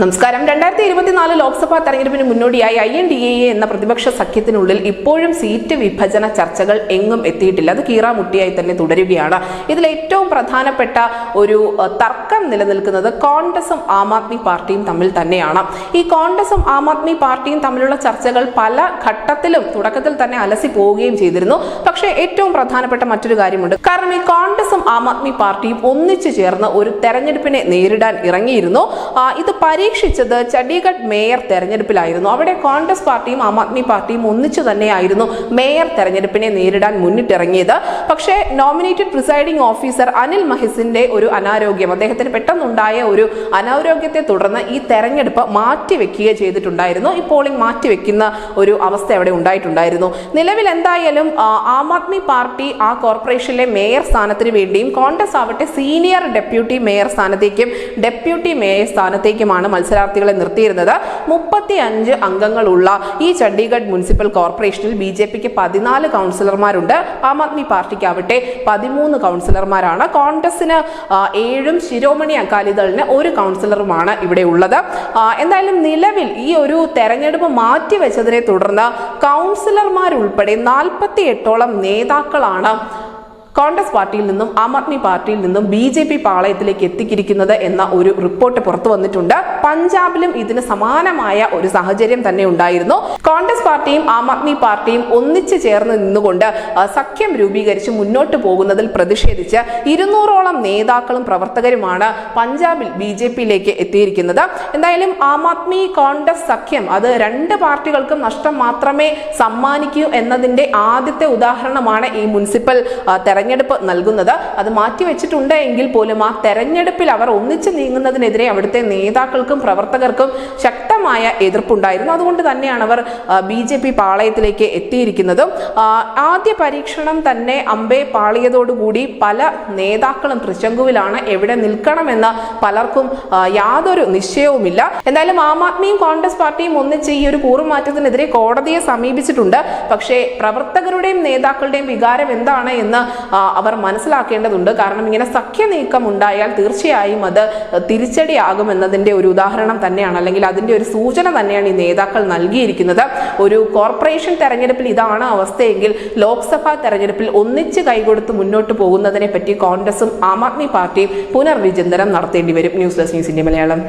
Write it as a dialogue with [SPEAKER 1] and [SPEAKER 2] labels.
[SPEAKER 1] നമസ്കാരം. രണ്ടായിരത്തി ഇരുപത്തിനാല് ലോക്സഭാ തെരഞ്ഞെടുപ്പിന് മുന്നോടിയായി ഐ എൻ ഡി എ എന്ന പ്രതിപക്ഷ സഖ്യത്തിനുള്ളിൽ ഇപ്പോഴും സീറ്റ് വിഭജന ചർച്ചകൾ എങ്ങും എത്തിയിട്ടില്ല. അത് കീറാമുട്ടിയായി തന്നെ തുടരുകയാണ്. ഇതിൽ ഏറ്റവും പ്രധാനപ്പെട്ട ഒരു തർക്കം നിലനിൽക്കുന്നത് കോൺഗ്രസും ആം ആദ്മി പാർട്ടിയും തമ്മിൽ തന്നെയാണ്. ഈ കോൺഗ്രസും ആം ആദ്മി പാർട്ടിയും തമ്മിലുള്ള ചർച്ചകൾ പല ഘട്ടത്തിലും തുടക്കത്തിൽ തന്നെ അലസി പോവുകയും ചെയ്തിരുന്നു. പക്ഷേ ഏറ്റവും പ്രധാനപ്പെട്ട മറ്റൊരു കാര്യമുണ്ട്. കാരണം ഈ കോൺഗ്രസും ആം ആദ്മി പാർട്ടിയും ഒന്നിച്ചു ചേർന്ന് ഒരു തെരഞ്ഞെടുപ്പിനെ നേരിടാൻ ഇറങ്ങിയിരുന്നു. ഇത് ഇത് പരീക്ഷിച്ചത് ചണ്ഡീഗഡ് മേയർ തെരഞ്ഞെടുപ്പിലായിരുന്നു. അവിടെ കോൺഗ്രസ് പാർട്ടിയും ആം ആദ്മി പാർട്ടിയും ഒന്നിച്ചു തന്നെയായിരുന്നു മേയർ തെരഞ്ഞെടുപ്പിനെ നേരിടാൻ മുന്നിട്ടിറങ്ങിയത്. പക്ഷേ നോമിനേറ്റഡ് പ്രിസൈഡിംഗ് ഓഫീസർ അനിൽ മഹിസിന്റെ ഒരു അനാരോഗ്യം അദ്ദേഹത്തിന് പെട്ടെന്നുണ്ടായ ഒരു അനാരോഗ്യത്തെ തുടർന്ന് ഈ തെരഞ്ഞെടുപ്പ് മാറ്റിവെക്കുക ചെയ്തിട്ടുണ്ടായിരുന്നു. ഈ പോളിംഗ് മാറ്റിവെക്കുന്ന ഒരു അവസ്ഥ അവിടെ ഉണ്ടായിട്ടുണ്ടായിരുന്നു. നിലവിൽ എന്തായാലും ആ, ആദ്മി പാർട്ടി ആ കോർപ്പറേഷനിലെ മേയർ സ്ഥാനത്തിന് വേണ്ടിയും കോൺഗ്രസ് ആവട്ടെ സീനിയർ ഡെപ്യൂട്ടി മേയർ സ്ഥാനത്തേക്കും ഡെപ്യൂട്ടി മേയർ സ്ഥാനത്തേക്കുമാണ് മത്സരാർത്ഥികളെ നിർത്തിയിരുന്നത് മുപ്പത്തി അഞ്ച് അംഗങ്ങളുള്ള ഈ ചണ്ഡീഗഡ് മുനിസിപ്പൽ കോർപ്പറേഷനിൽ ബി ജെ പിക്ക് പതിനാല് കൗൺസിലർമാരുണ്ട്. ആം ആദ്മി പാർട്ടിക്കാവട്ടെ പതിമൂന്ന് കൗൺസിലർമാരാണ്. കോൺഗ്രസിന് ഏഴും ശിരോമണി അകാലിദളിന് ഒരു കൗൺസിലറുമാണ് ഇവിടെ ഉള്ളത്. എന്തായാലും നിലവിൽ ഈ ഒരു തെരഞ്ഞെടുപ്പ് മാറ്റിവെച്ചതിനെ തുടർന്ന് കൗൺസിലർമാരുൾപ്പെടെ നാൽപ്പത്തി എട്ടോളം നേതാക്കളാണ് കോൺഗ്രസ് പാർട്ടിയിൽ നിന്നും ആം ആദ്മി പാർട്ടിയിൽ നിന്നും ബി ജെ പി പാളയത്തിലേക്ക് എത്തിക്കിരിക്കുന്നത് എന്ന ഒരു റിപ്പോർട്ട് പുറത്തു വന്നിട്ടുണ്ട്. പഞ്ചാബിലും ഇതിന് സമാനമായ ഒരു സാഹചര്യം തന്നെ ഉണ്ടായിരുന്നു. കോൺഗ്രസ് പാർട്ടിയും ആം ആദ്മി പാർട്ടിയും ഒന്നിച്ചു ചേർന്ന് നിന്നുകൊണ്ട് സഖ്യം രൂപീകരിച്ച് മുന്നോട്ട് പോകുന്നതിൽ പ്രതിഷേധിച്ച് ഇരുന്നൂറോളം നേതാക്കളും പ്രവർത്തകരുമാണ് പഞ്ചാബിൽ ബി ജെ പിയിലേക്ക് എത്തിയിരിക്കുന്നത്. എന്തായാലും ആം ആദ്മി കോൺഗ്രസ് സഖ്യം അത് രണ്ട് പാർട്ടികൾക്കും നഷ്ടം മാത്രമേ സമ്മാനിക്കൂ എന്നതിന്റെ ആദ്യത്തെ ഉദാഹരണമാണ് ഈ മുനിസിപ്പൽ തെരഞ്ഞെടുപ്പ് നൽകുന്നത്. അത് മാറ്റിവെച്ചിട്ടുണ്ട് എങ്കിൽ പോലും ആ തെരഞ്ഞെടുപ്പിൽ അവർ ഒന്നിച്ചു നീങ്ങുന്നതിനെതിരെ അവിടുത്തെ നേതാക്കൾക്കും പ്രവർത്തകർക്കും ശക്തമായ എതിർപ്പുണ്ടായിരുന്നു. അതുകൊണ്ട് തന്നെയാണ് അവർ ബി ജെ പി പാളയത്തിലേക്ക് എത്തിയിരിക്കുന്നതും. ആദ്യ പരീക്ഷണം തന്നെ അമ്പെ പാളിയതോടുകൂടി പല നേതാക്കളും തൃശങ്കുവിലാണ് എവിടെ നിൽക്കണമെന്ന് പലർക്കും യാതൊരു നിശ്ചയവുമില്ല. എന്തായാലും ആം ആദ്മിയും കോൺഗ്രസ് പാർട്ടിയും ഒന്നിച്ച് ഈ ഒരു കൂറുമാറ്റത്തിനെതിരെ കോടതിയെ സമീപിച്ചിട്ടുണ്ട്. പക്ഷേ പ്രവർത്തകരുടെയും നേതാക്കളുടെയും വികാരം എന്താണ് എന്ന് അവർ മനസ്സിലാക്കേണ്ടതുണ്ട്. കാരണം ഇങ്ങനെ സഖ്യ നീക്കം ഉണ്ടായാൽ തീർച്ചയായും അത് തിരിച്ചടിയാകുമെന്നതിന്റെ ഒരു ഉദാഹരണം തന്നെയാണ്. അല്ലെങ്കിൽ അതിന്റെ ഒരു സൂചന തന്നെയാണ് ഈ നേതാക്കൾ നൽകിയിരിക്കുന്നത്. ഒരു കോർപ്പറേഷൻ തെരഞ്ഞെടുപ്പിൽ ഇതാണ് അവസ്ഥയെങ്കിൽ ലോക്സഭാ തെരഞ്ഞെടുപ്പിൽ ഒന്നിച്ച് കൈകൊടുത്ത് മുന്നോട്ട് പോകുന്നതിനെ പറ്റി കോൺഗ്രസും ആം ആദ്മി പാർട്ടിയും പുനർവിചിന്തനം നടത്തേണ്ടി വരും. News desk news India Malayalam.